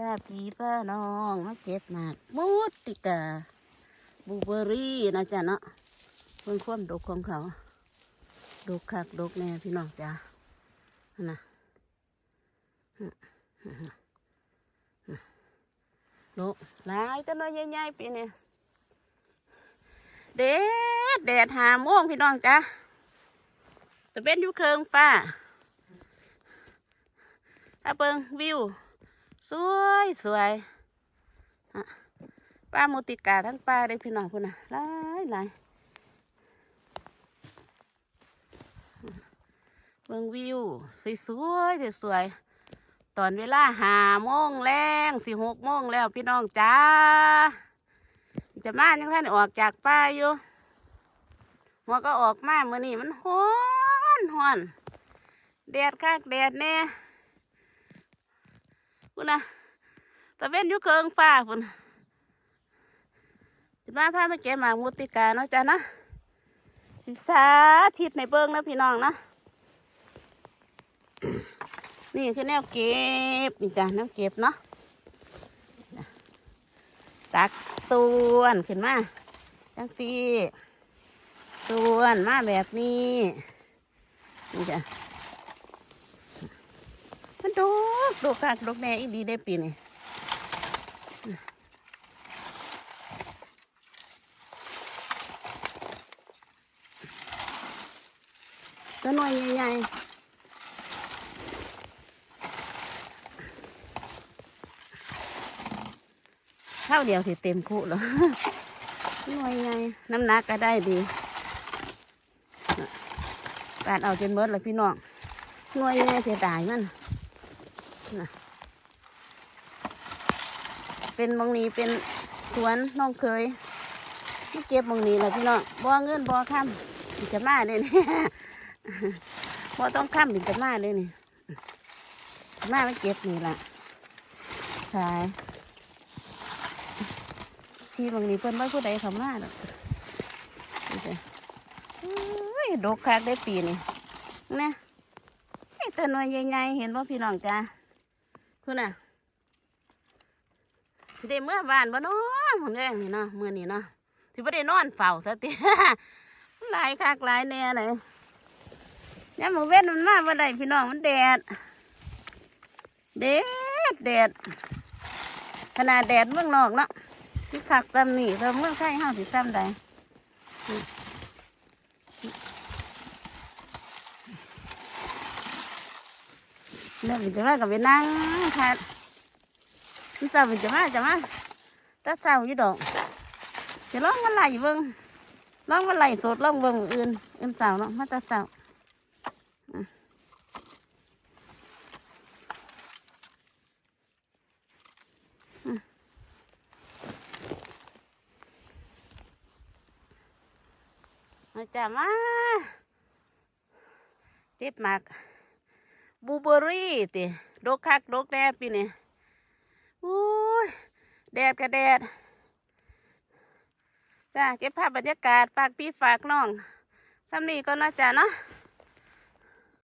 ป้าพี่ป้าน้องมาเก็บหมากมูติกาบูเบอรี่นะจ๊ะเนาะเพิ่งความดกของเขาดกคักดกแน่พี่น้องจ้านะดกหลายต้นน้อยใหญ่ๆปีนี้แดดแดดหาม่วงพี่น้องจ้าตะเป็นยู่เคืองป้าถ้าเบิงวิว สวยสวยป้าโมติกาทั้งป้าได้พี่น้องพุ่นนะหลายหลายเบิ่งวิวสวยสวยสวยตอนเวลาหาโมงแรงสี่หกโมงแล้วพี่น้องจ้า จะมายังท่านออกจากป้าอยู่หัวก็ออกมาเมื่อนี้มันฮ้อนฮ้อนแดดคักแดดแน่ พุ่นนะตะเว้นอยู่เคิงฟ้าพุ่นจะมาพามาเก็บหมากมุติกาเนาะจ้ะนะสิสาธิตในเบิ้งนะพี่น้องนะนี่คือแนวเก็บนี่จ้ะแนวเก็บเนาะตักส่วนขึ้นมาจังสีส่วนมาแบบนี้นี่จ้ะ มันดกดกคักดกแน่อีดีได้ปีนี่ตัวหน่วยใหญ่ๆข้าวเดียวสิเต็มคุแล้วหน่วยใหญ่น้ำหนักก็ได้ดี การเอาจนเบิดเลยพี่น้องหน่วยใหญ่เสียดายมัน เป็นบางนี้เป็นสวนน้องเคยไม่เก็บบางนี้แหละพี่น้องบ่เงินบ่ค้ำบินจะมาเลยนี่บ่ต้องค้ำบินจะมาเลยนี่มาไม่เก็บนี่ละขายที่บางนี้เพิ่นไม่ผู้ใดเขามาหรอกโอ้ยดกคักได้ปีนี่นะไอ้ตัวน่วยใหญ่ๆเห็นบ่าพี่น้องจ้า คุณน่ะสิได้เมื่อวานบ่เนาะมื้อแรงนี่เนาะมื้อนี้เนาะสิบ่ได้นอนเฝ้าซะติหลายคักหลายแน่เลยยามมื้อเว้นมันมาบ่ได้พี่น้องมันแดดแดดแดดขนาดแดดเมืองนอกเนาะที่คักซ้ำนี่เพิ่มเมืองไทยเฮาสิซ้ำใด เนี่ยมันจะว่ากับไปนั่งค่ะพี่สาวมันจะมาจะมาตาเจ้าอยู่ดอกจะลองมาไหลเบิ่งลองมาไหลสดลองเบิ่งอื่นอื่นสาวเนาะมาตาเจ้าอืมาจ้ามาเจ็บหมาก บูเบอรี่ติดกคักดกแดดปีนี่อุ้ยแดดกับแดดจ้าเก็บภาพบรรยากาศฝากพี่ฝากน้องซ้ำนี้ก็น่าจะเนาะ